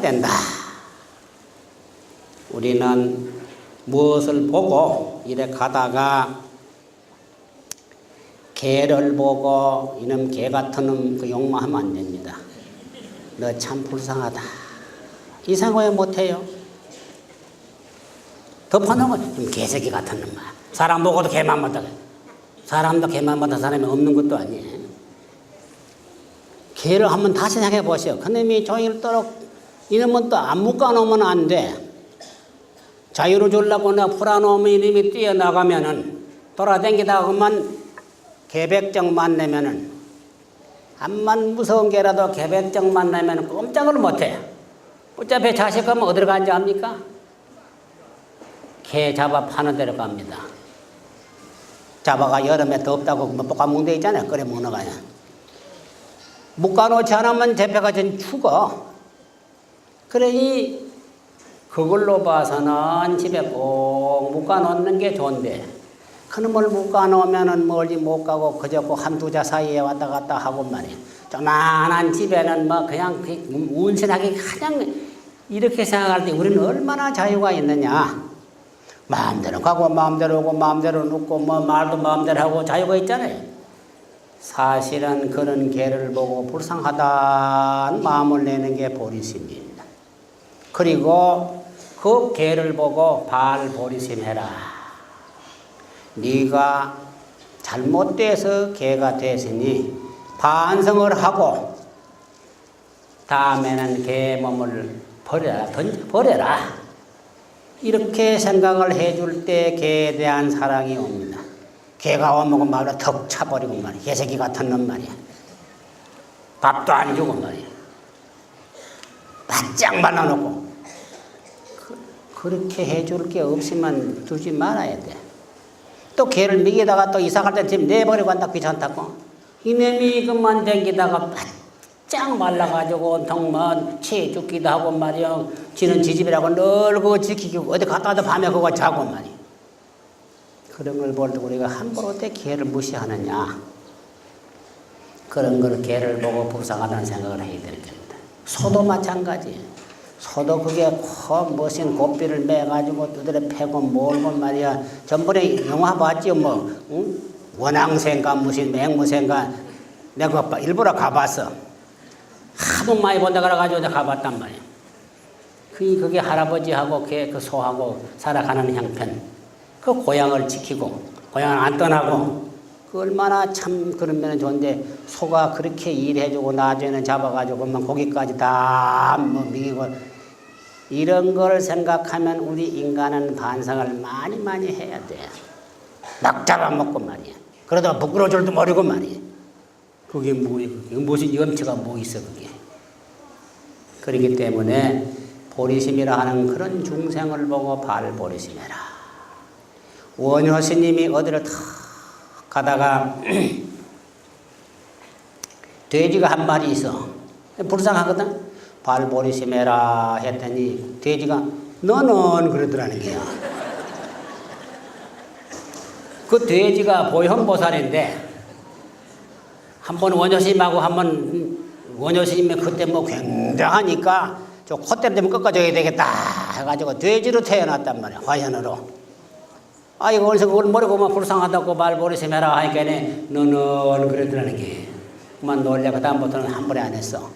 된다. 우리는 무엇을 보고 이래 가다가 개를 보고 이놈 개 같은 놈 그 욕망하면 안 됩니다. 너 참 불쌍하다. 이 생각 왜 못해요? 덮어놓으면 좀 개새끼 같은 놈아. 사람 보고도 개만 못하게. 사람도 개만 못한 사람이 없는 것도 아니에요. 개를 한번 다시 생각해 보세요. 그놈이 종일도록 이놈은 또 안 묶어놓으면 안 돼. 자유를 주려고 나 풀어놓으면 이놈이 뛰어나가면은 돌아다니다가 그만 개백정 만나면은 암만 무서운 개라도 개백정 만나면은 꼼짝을 못해. 어차피 자식 가면 어디로 가는지 압니까? 개 잡아 파는 데로 갑니다. 잡아가 여름에 덥다고 데 있잖아요. 끓여 먹는 거야. 묶어놓지 않으면 잡혀가 전 죽어. 그러니 그걸로 봐서는 집에 꼭 묶어놓는 게 좋은데 그놈을 묶어놓으면은 멀리 못 가고 그저 그 한두 자 사이에 왔다 갔다 하고 말이야. 조만한 집에는 뭐 그냥 그 운신하게 그냥 이렇게 생각할 때 우리는 얼마나 자유가 있느냐. 마음대로 가고 마음대로 오고 마음대로 눕고 뭐 말도 마음대로 하고 자유가 있잖아요. 사실은 그런 개를 보고 불쌍하다는 마음을 내는 게 보리심입니다. 그리고 그 개를 보고 발 보리심 해라. 네가 잘못돼서 개가 됐으니 반성을 하고 다음에는 개 몸을 버려라, 던져 버려라. 이렇게 생각을 해줄 때 개에 대한 사랑이 옵니다. 개가 오면 말로 턱 차버리고 말이야. 개새끼 같은 놈 말이야. 밥도 안 주고 말이야. 바짝 말라놓고. 그, 렇게 해줄 게 없으면 두지 말아야 돼. 또 개를 먹이다가 또 이사 갈 때 지금 내버리고 간다 귀찮다고. 이놈이 그만 댕기다가 바짝 말라가지고 정말 체해 죽기도 하고 말이야. 지는 지집이라고 늘 그거 지키고 어디 갔다 와도 밤에 그거 자고 말이야. 그런 걸볼때 우리가 함부로 어떻게 개를 무시하느냐. 그런 걸 개를 보고 불쌍하다는 생각을 해야 될 겁니다. 소도 마찬가지. 소도 그게 커 멋진 고삐를 매가지고 두드려 패고 몰고 말이야. 전번에 영화 봤지요, 뭐. 응? 원앙생가 무슨 맹무생가. 내가 그 일부러 가봤어. 하도 많이 본다 그래가지고 내가 가봤단 말이야. 그, 그게 할아버지하고 걔 그 소하고 살아가는 형편. 그 고향을 지키고, 고향을 안 떠나고, 그 얼마나 참 그러면 좋은데, 소가 그렇게 일해주고, 나중에는 잡아가지고, 막 고기까지 다뭐 먹이고, 이런 걸 생각하면 우리 인간은 반성을 많이 많이 해야 돼. 막 잡아먹고 말이야. 그러다가 부끄러워 줄도 모르고 말이야. 그게 뭐, 무슨 염치가 뭐 있어, 그게. 그렇기 때문에 보리심이라 하는 그런 중생을 보고 발 보리심해라. 원효 스님이 어디를 탁 가다가 돼지가 한 마리 있어. 불쌍하거든? 발 보리 심해라 했더니 돼지가 너는 그러더라는 거야. 그 돼지가 보현보살인데 한 번 원효스님하고 한 번 원효스님이 그때 뭐 굉장하니까 저 콧대 때문에 꺾어줘야 되겠다 해가지고 돼지로 태어났단 말이야 화현으로 아이고 어디서 그걸 모르고 막 불쌍하다고 말 버리심해라 하니까 너는 그러더라는 게. 그만 놀래 그 다음부터는 한 번에 안 했어.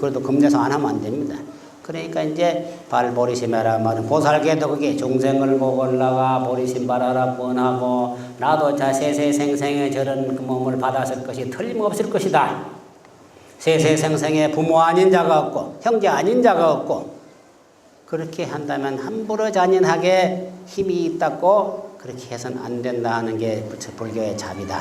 그래도 겁내서 안 하면 안 됩니다. 그러니까 이제 발 보리심 해라 말은 보살계도 그게 중생을 보고 올라가 보리심 바라라 뻔하고 나도 자 세세생생에 저런 그 몸을 받았을 것이 틀림없을 것이다. 세세생생에 부모 아닌 자가 없고 형제 아닌 자가 없고 그렇게 한다면 함부로 잔인하게 힘이 있다고 그렇게 해서는 안 된다 하는 게 불교의 답이다.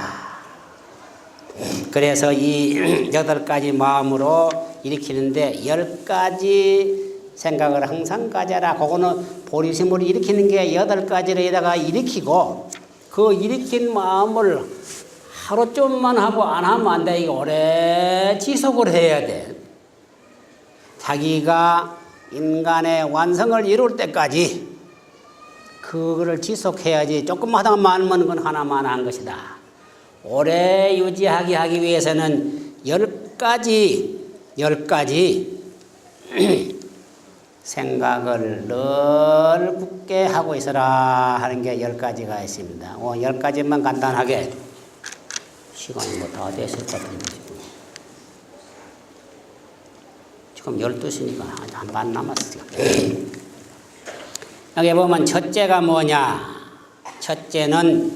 그래서 이 여덟 가지 마음으로 일으키는데 열 가지 생각을 항상 가져라. 그거는 보리심으로 일으키는 게 여덟 가지로다가 일으키고 그 일으킨 마음을 하루 좀만 하고 안 하면 안 돼. 이거 오래 지속을 해야 돼. 자기가 인간의 완성을 이룰 때까지 그거를 지속해야지 조금만 하다가 많으면 그건 하나만 한 것이다. 오래 유지하게 하기 위해서는 열 가지 열 가지 생각을 늘 굳게 하고 있어라 하는 게 열 가지가 있습니다. 어, 열 가지만 간단하게 시간이 뭐 다 됐을 것 같은데 지금. 지금 12시니까 한반 남았어요. 여기 보면 첫째가 뭐냐? 첫째는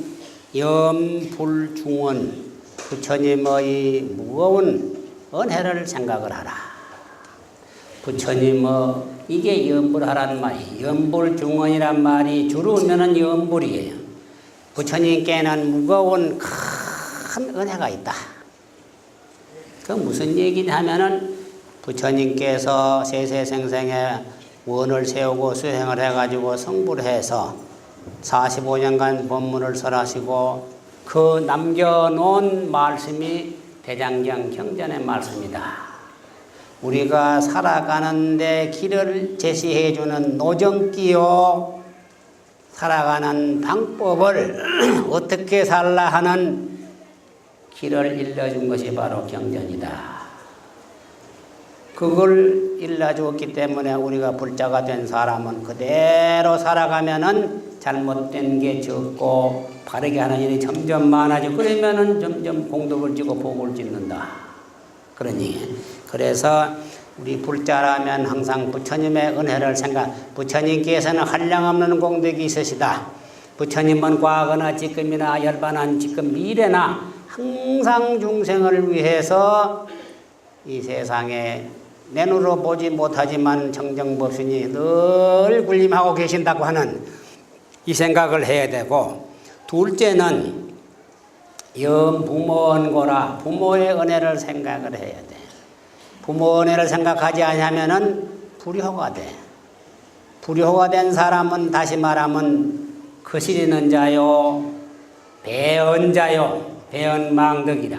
염불중원 부처님의 무거운 은혜를 생각을 하라. 부처님의 이게 염불하라는 말이 염불중원이란 말이 주로 의미는 염불이에요. 부처님께는 무거운 큰 은혜가 있다. 그 무슨 얘기냐 하면은 부처님께서 세세생생에 원을 세우고 수행을 해가지고 성불을 해서 45년간 법문을 설하시고 그 남겨놓은 말씀이 대장경 경전의 말씀이다. 우리가 살아가는데 길을 제시해 주는 노정기요. 살아가는 방법을 어떻게 살라 하는 길을 일러준 것이 바로 경전이다. 그걸 일러주었기 때문에 우리가 불자가 된 사람은 그대로 살아가면은 잘못된 게 적고 바르게 하는 일이 점점 많아지고 그러면은 점점 공덕을 지고 복을 짓는다. 그러니 그래서 우리 불자라면 항상 부처님의 은혜를 생각. 부처님께서는 한량없는 공덕이 있으시다. 부처님은 과거나 지금이나 열반한 지금 미래나 항상 중생을 위해서 이 세상에 내 눈으로 보지 못하지만 정정법신이 늘 군림하고 계신다고 하는 이 생각을 해야 되고 둘째는 염부모원고라 부모의 은혜를 생각을 해야 돼. 부모 은혜를 생각하지 않으면은 불효가 돼. 불효가 된 사람은 다시 말하면 거스리는 자요, 배은 자요, 배은망덕이라.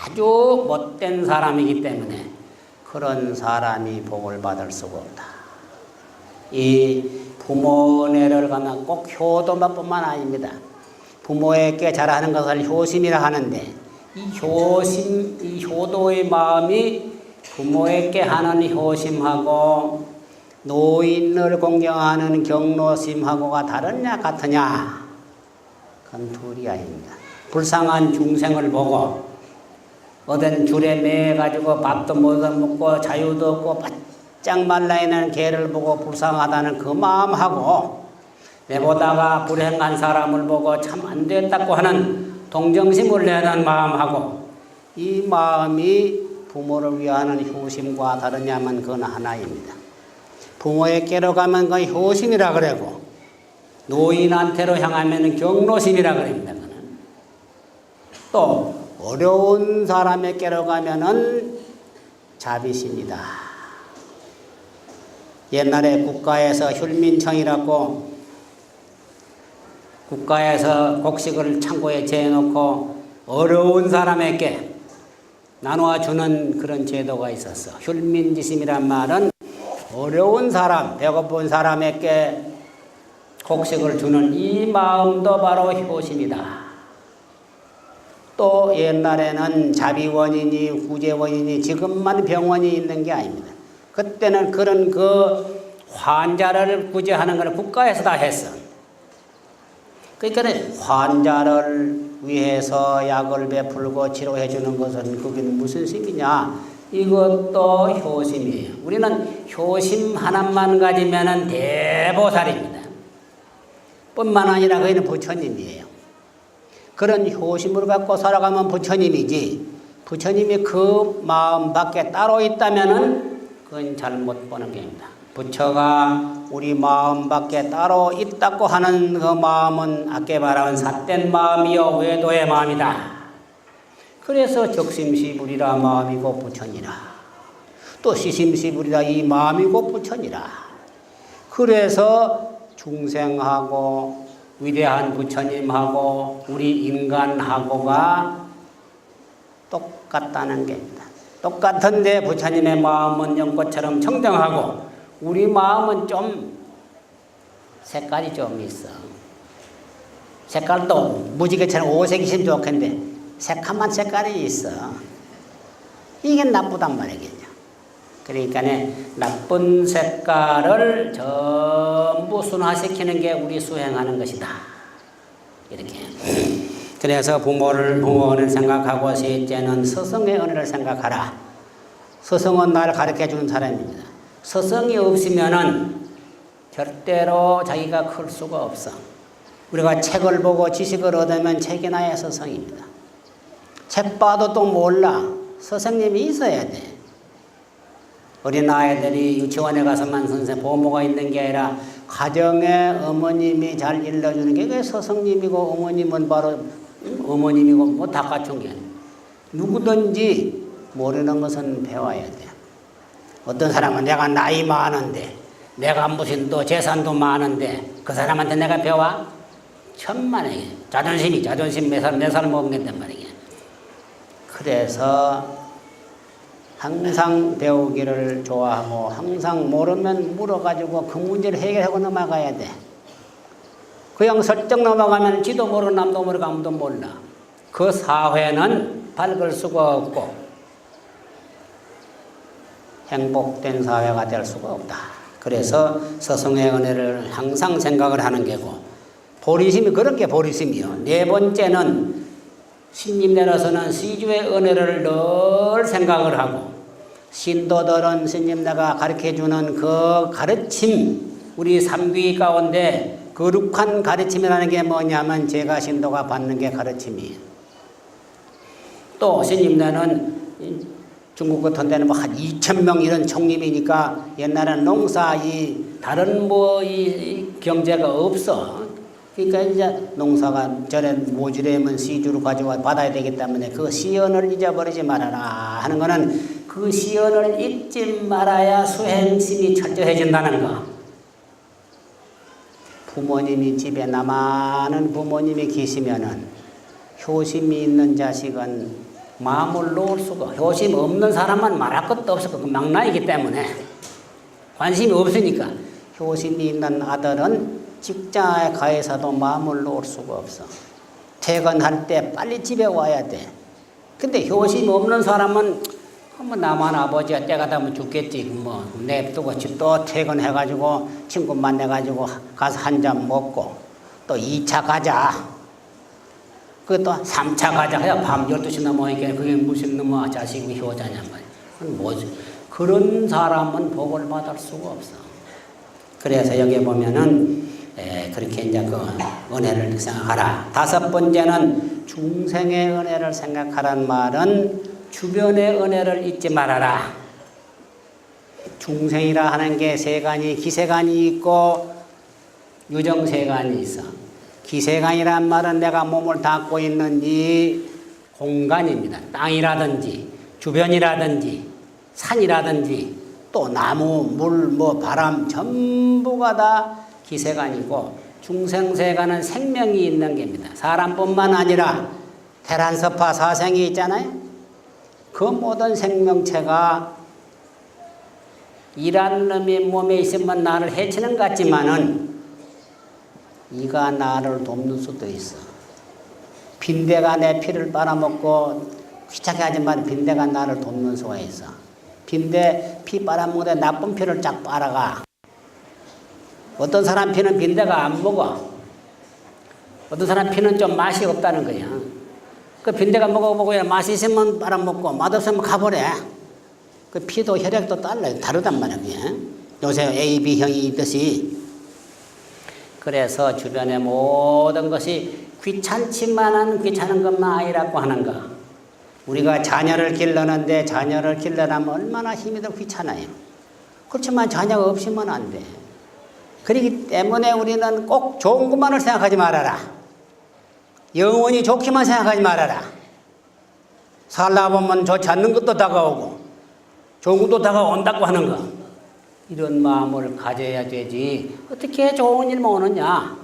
아주 못된 사람이기 때문에 그런 사람이 복을 받을 수가 없다. 이 부모 은혜를 가면 꼭 효도만뿐만 아닙니다. 부모에게 잘하는 것을 효심이라 하는데 이 효심, 이 효도의 마음이 부모에게 하는 효심하고 노인을 공경하는 경로심하고가 다르냐 같으냐? 그건 둘이 아닙니다. 불쌍한 중생을 보고 어떤 줄에 매여 가지고 밥도 못 먹고 자유도 없고 바짝 말라 있는 개를 보고 불쌍하다는 그 마음하고 내보다가 불행한 사람을 보고 참 안 됐다고 하는 동정심을 내는 마음하고 이 마음이 부모를 위하는 효심과 다르냐면 그건 하나입니다. 부모에게로 가면 그 효심이라 그러고 노인한테로 향하면 경로심이라 그럽니다. 또 어려운 사람에게로 가면은 자비심이다. 옛날에 국가에서 혈민청이라고 국가에서 곡식을 창고에 재놓고 어려운 사람에게 나누어 주는 그런 제도가 있었어. 혈민지심이란 말은 어려운 사람, 배고픈 사람에게 곡식을 주는 이 마음도 바로 효심이다. 또 옛날에는 자비원이니 구제원이니 지금만 병원이 있는 게 아닙니다. 그때는 그런 그 환자를 구제하는 걸 국가에서 다 했어. 그러니까 환자를 위해서 약을 베풀고 치료해 주는 것은 그게 무슨 심이냐? 이것도 효심이에요. 우리는 효심 하나만 가지면은 대보살입니다. 뿐만 아니라 그는 부처님이에요. 그런 효심을 갖고 살아가면 부처님이지. 부처님이 그 마음 밖에 따로 있다면은 그건 잘못 보는 게입니다. 부처가 우리 마음 밖에 따로 있다고 하는 그 마음은 아까 말한 삿된 마음이요 외도의 마음이다. 그래서 적심시불이라 마음이고 부처니라. 또 시심시불이라 이 마음이고 부처니라. 그래서 중생하고 위대한 부처님하고 우리 인간하고가 똑같다는 게입니다. 똑같은데 부처님의 마음은 연꽃처럼 청정하고 우리 마음은 좀 색깔이 좀 있어. 색깔도 무지개처럼 오색이시면 좋겠는데 새카만 색깔이 있어. 이게 나쁘단 말이겠죠. 그러니까 나쁜 색깔을 전부 순화시키는 게 우리 수행하는 것이다. 이렇게. 그래서 부모를 부모를 생각하고 셋째는 스승의 은혜를 생각하라. 스승은 나를 가르쳐 주는 사람입니다. 스승이 없으면은 절대로 자기가 클 수가 없어. 우리가 책을 보고 지식을 얻으면 책이 나야 스승입니다. 책 봐도 또 몰라. 스승님이 있어야 돼. 어린 아이들이 유치원에 가서만 선생 보모가 있는 게 아니라 가정에 어머님이 잘 일러주는 게 그게 스승님이고 어머님은 바로 어머님이고 뭐 다 갖춘 게 아니에요. 누구든지 모르는 것은 배워야 돼. 어떤 사람은 내가 나이 많은데 내가 무슨 또 재산도 많은데 그 사람한테 내가 배워? 천만에 자존심이 자존심 매살 매살 먹는단 말이야. 그래서 항상 배우기를 좋아하고 항상 모르면 물어가지고 그 문제를 해결하고 넘어가야 돼. 그냥 설정 넘어가면 지도 모르는 남도 모르고 아무도 몰라. 그 사회는 밝을 수가 없고 행복된 사회가 될 수가 없다. 그래서 스승의 은혜를 항상 생각을 하는 게고 보리심이 그런 게 보리심이요. 네 번째는 신님 내려서는 시주의 은혜를 늘 생각을 하고 신도들은 신님 내가 가르쳐 주는 그 가르침 우리 삼귀 가운데 거룩한 가르침이라는 게 뭐냐면 제가 신도가 받는 게 가르침이에요. 또 신님 내는 중국 같은 데는 뭐한 2천 명 이런 총림이니까 옛날에는 농사 이 다른 뭐 이 경제가 없어. 그러니까 이제 농사가 전에 모지려면 시주로 가져와 받아야 되기 때문에 그 시연을 잊어버리지 말아라 하는 거는 그 시연을 잊지 말아야 수행심이 철저해진다는 거. 부모님이 집에 남아는 부모님이 계시면은 효심이 있는 자식은 마음을 놓을 수가 효심 없는 사람은 말할 것도 없을 거고 막나이기 때문에 관심이 없으니까 효심이 있는 아들은 직장에 가해서도 마음을 놓을 수가 없어. 퇴근할 때 빨리 집에 와야 돼. 근데 효심 없는 사람은 뭐 나만 아버지가 때가 되면 죽겠지. 뭐 냅두고 또 퇴근해가지고 친구 만나가지고 가서 한 잔 먹고 또 2차 가자. 그또 3차 가자 밤 12시 넘어니까 그게 무슨 놈의 자식이 효자냔 말이야. 뭐지? 그런 사람은 복을 받을 수가 없어. 그래서 여기 보면은 에, 그렇게 이제 그 은혜를 생각하라. 다섯 번째는 중생의 은혜를 생각하란 말은 주변의 은혜를 잊지 말아라. 중생이라 하는 게 세간이 기세간이 있고 유정세간이 있어. 기세간이란 말은 내가 몸을 닦고 있는 이 공간입니다. 땅이라든지 주변이라든지 산이라든지 또 나무, 물, 뭐 바람 전부가 다 기세간이고 중생세간은 생명이 있는 겁니다. 사람뿐만 아니라 테란서파 사생이 있잖아요. 그 모든 생명체가 이라는 놈이 몸에 있으면 나를 해치는 것 같지만은 이가 나를 돕는 수도 있어. 빈대가 내 피를 빨아먹고 귀찮게 하지만 빈대가 나를 돕는 수가 있어. 빈대 피 빨아먹는데 나쁜 피를 쫙 빨아가. 어떤 사람 피는 빈대가 안 먹어. 어떤 사람 피는 좀 맛이 없다는 거야. 그 빈대가 먹어보고 맛이 있으면 빨아먹고 맛없으면 가버려. 그 피도 혈액도 달라요. 다르단 말이야. 요새 A, B형이 있듯이. 그래서 주변의 모든 것이 귀찮지만은 귀찮은 것만 아니라고 하는 거. 우리가 자녀를 길러는데 자녀를 길러려면 얼마나 힘이 더 귀찮아요. 그렇지만 자녀가 없으면 안 돼. 그렇기 때문에 우리는 꼭 좋은 것만을 생각하지 말아라. 영원히 좋기만 생각하지 말아라. 살다 보면 좋지 않는 것도 다가오고 좋은 것도 다가온다고 하는 거. 이런 마음을 가져야 되지. 어떻게 좋은 일만 오느냐?